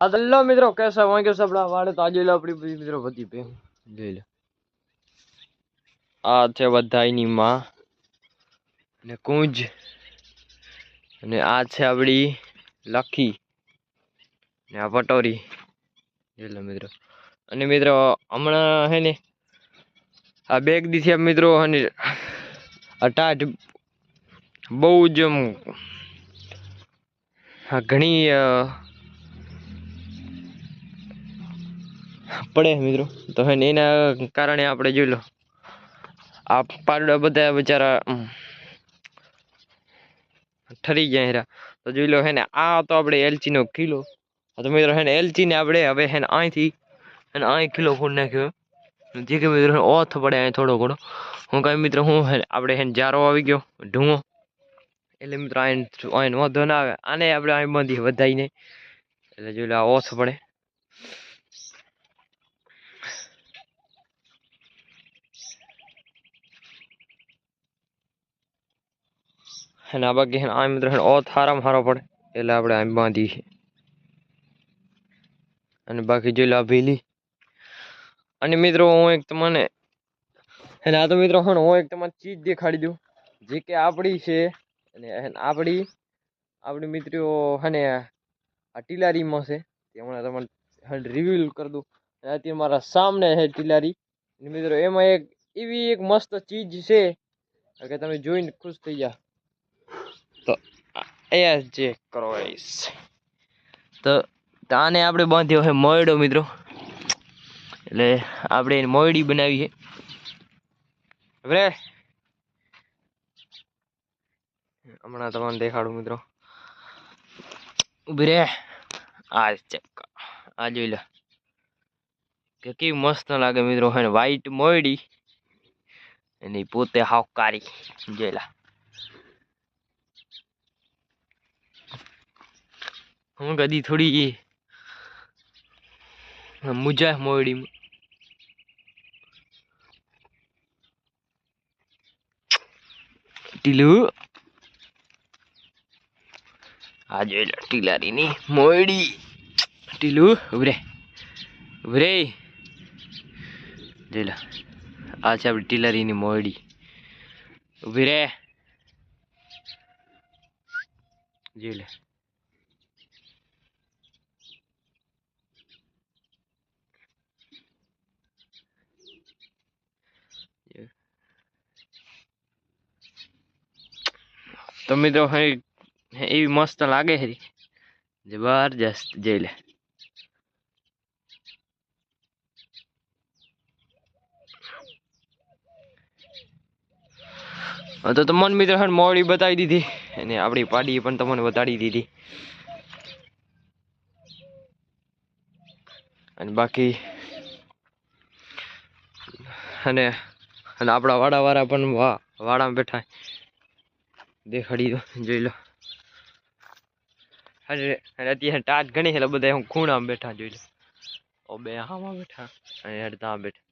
Hello મિત્રો કેસા વાંગ્યો છે આપણા વાળે, તો આજે આપણી મિત્રો બધી પે જોઈ લો. આ છે બધાની માં ને કુંજ. અને આ છે આપણી લખી ને આ પટોરી જોઈ લો મિત્રો. અને મિત્રો, હમણાં હે ને, આ બેગ દીથી મિત્રો અને અટાટ બહુ જ ઘણી પડે મિત્રો. તો એના કારણે આપણે જોઈ લો. આ પારડા બધા બિચારા ઠરી ગયા હેરા. તો જોઈ લો હે ને, આ તો આપણે એલચીનો કિલો. તો મિત્રો હે ને, એલચીને આપણે હવે હે ને અહીંથી અને અહીં કિલો ફૂટ નાખ્યો જે કે મિત્રો ઓથ પડે અહીં થોડો ઘણો. હું કાંઈ મિત્રો હું આપણે હે જારો આવી ગયો ઢૂંગો એટલે મિત્રો અહીં અહીં વાંધો ના આવે. આને આપણે અહીં બાંધી વધાઈને એટલે જોઈ લો આ ઓથ પડે. અને આ બાકી આ મિત્રો હેને ઓથ હારામાં હારો પડે. એટલે આપણે આમ બાંધી છે અને બાકી જોઈ લો ભીલી અને મિત્રો હું એક તમને અને આ તો મિત્રો હું એક તમને ચીજ દેખાડી દઉં. જે કે આપણી છે. અને આપણી આપણી મિત્રો અને આ ટીલારીમાં છે. તે હમણાં તમને રિવ્યુલ કરી દઉં. અને અત્યારે મારા સામને છે ટીલારી. મિત્રો એમાં એક, એવી એક મસ્ત ચીજ છે. કે તમે જોઈને ખુશ થઈ જા તો એ જે ક્રોઈસ તો આને આપણે બાંધ્યો છે મોયડો મિત્રો. એટલે આપણે એને મોયડી બનાવી છે હવે હમણાં તમને દેખાડું મિત્રો. ઊભી રે. આ ચેક આ જોઈ લો. કે કેવી મસ્ત લાગે મિત્રો. હે વ્હાઈટ મોયડી. એની પોતે હાવ કારી જોઈ લા. હું કદી થોડી મુજા મોયડી ટીલું? આ જોઈ લો, ટીલારીની મોયડી ટીલું, ઉભરે. ઉભરે. જોઈ લો, આ છે આપણી ટીલારીની મોયડી ઊભી રે જોઈ લે. તો મિત્રો એવી મસ્ત લાગે છે જબરજસ્ત, જઈ લે. તો તમને મિત્રો મોડી બતાવી દીધી. અને આપણી પાડી પણ તમને બતાડી દીધી. અને બાકી, અને આપણા વાડાવાળા પણ વાડામાં બેઠા. દેખાડી દો, જોઈ લો. અરે અત્યારે ટાટ ઘણી એટલે બધા હું ખૂણામાં બેઠા જોઈ લો. બે આમાં બેઠા, અને હેડ બેઠા.